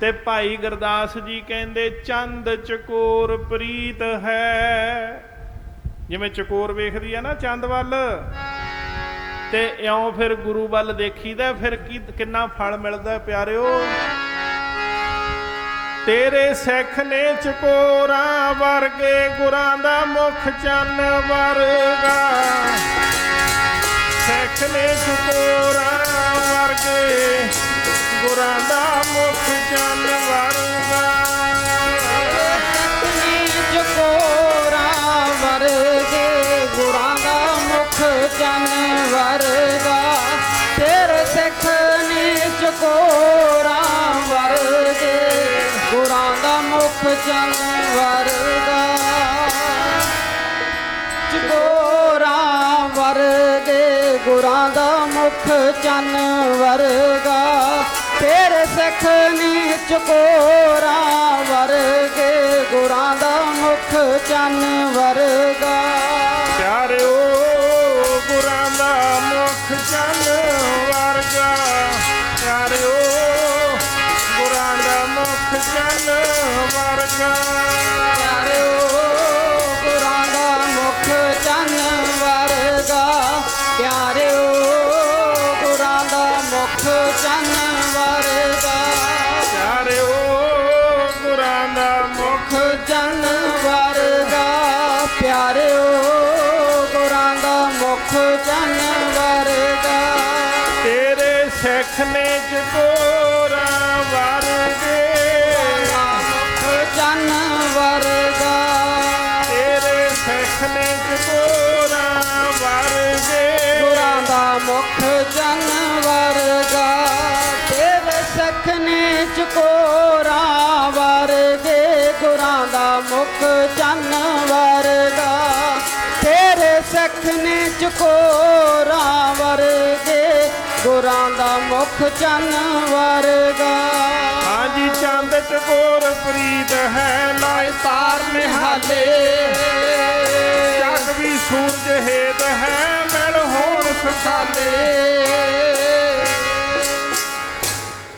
ਤੇ ਭਾਈ ਗੁਰਦਾਸ ਜੀ ਕਹਿੰਦੇ, ਚੰਦ ਚਕੋਰ ਪ੍ਰੀਤ ਹੈ। ਜਿਵੇਂ ਚਕੋਰ ਵੇਖਦੀ ਆ ਨਾ ਚੰਦ ਵੱਲ। ਤੇ ਇਉਂ ਫਿਰ ਗੁਰੂ ਵੱਲ ਦੇਖੀਦਾ, ਫਿਰ ਕਿੰਨਾ ਫਲ ਮਿਲਦਾ ਪਿਆਰਿਓ। ਤੇਰੇ ਸਿੱਖ ਨੇ ਚਕੋਰਾਂ ਵਰਗੇ ਗੁਰਾਂ ਦਾ ਮੁਖ ਚੰਨ ਵਰਗਾ। ਸਿੱਖ ਨੇ ਚਕੋਰਾਂ ਵਰਗੇ ਚੰਨ ਵਰਗਾ, ਤੇਰ ਸਿੱਖ ਨੀ ਚਕੋਰਾ ਵਰਗੇ। ਗੁਰਾਂ ਦਾ ਮੁਖ ਚਨ ਵਰਗਾ, ਚਕੋਰਾ ਵਰਗੇ। ਗੁਰਾਂ ਦਾ ਮੁਖ ਚੰਨ ਵਰਗਾ, ਤੇਰ ਸਿੱਖ ਨੇ ਚਕੋਰਾ ਵਰਗੇ। ਗੁਰਾਂ ਦਾ ਮੁਖ ਚੰਨ ਵਰਗਾ। ਮੁਖ ਚੰਨ ਵਰਗਾ ਪਿਆਰਿਓ ਗੁਰਾਂ ਦਾ ਮੁਖ ਚੰਨ ਵਰਗਾ ਪਿਆਰਿਓ ਗੁਰਾਂ ਦਾ ਮੁਖ ਚੰਨ ਵਰਗਾ ਪਿਆਰਿਓ ਗੁਰਾਂ ਦਾ ਮੁਖ ਚੰਨ ਵਰਗਾ ਪਿਆਰਿਓ ਗੁਰਾਂ ਦਾ ਮੁਖ ਮੁਖ ਜਨ ਵਰਗਾ ਪਿਆਰਿਓ ਗੁਰਾਂ ਦਾ ਮੁਖ ਚੰਨ ਨੇ ਚਕੋਰਾ ਵਰਗੇ। ਜਨ ਵਰਗਾ। ਤੇਰੇ ਸਿੱਖ ਨੇ ਚਕੋਰਾ ਵਰਗੇ। ਗੁਰਾਂ ਦਾ ਮੁਖ ਜਨ ਵਰਗਾ। ਤੇਰੇ ਸਖ ਨੇ ਚਕੋਰਾ ਵਰਗੇ। ਗੁਰਾਂ ਦਾ ਮੁਖ ਜਨ ਵਰਗਾ। ਤੇਰੇ ਸਖ ਨੇ ਚਕੋਰਾ ਗੁਰਾਂ ਦਾ ਮੁਖ ਚੰਨ ਵਰਗਾ। ਹਾਂਜੀ, ਚੰਦ ਚਕੋਰ ਪ੍ਰੀਤ ਹੈ ਲਾਇ ਤਾਰ ਨਿਹਾਲੇ। ਜਗ ਵੀ ਸੂਰਜ ਹੇਤ ਹੈ, ਮਿਲ ਹੋਣ ਸੁਖਾਲੇ।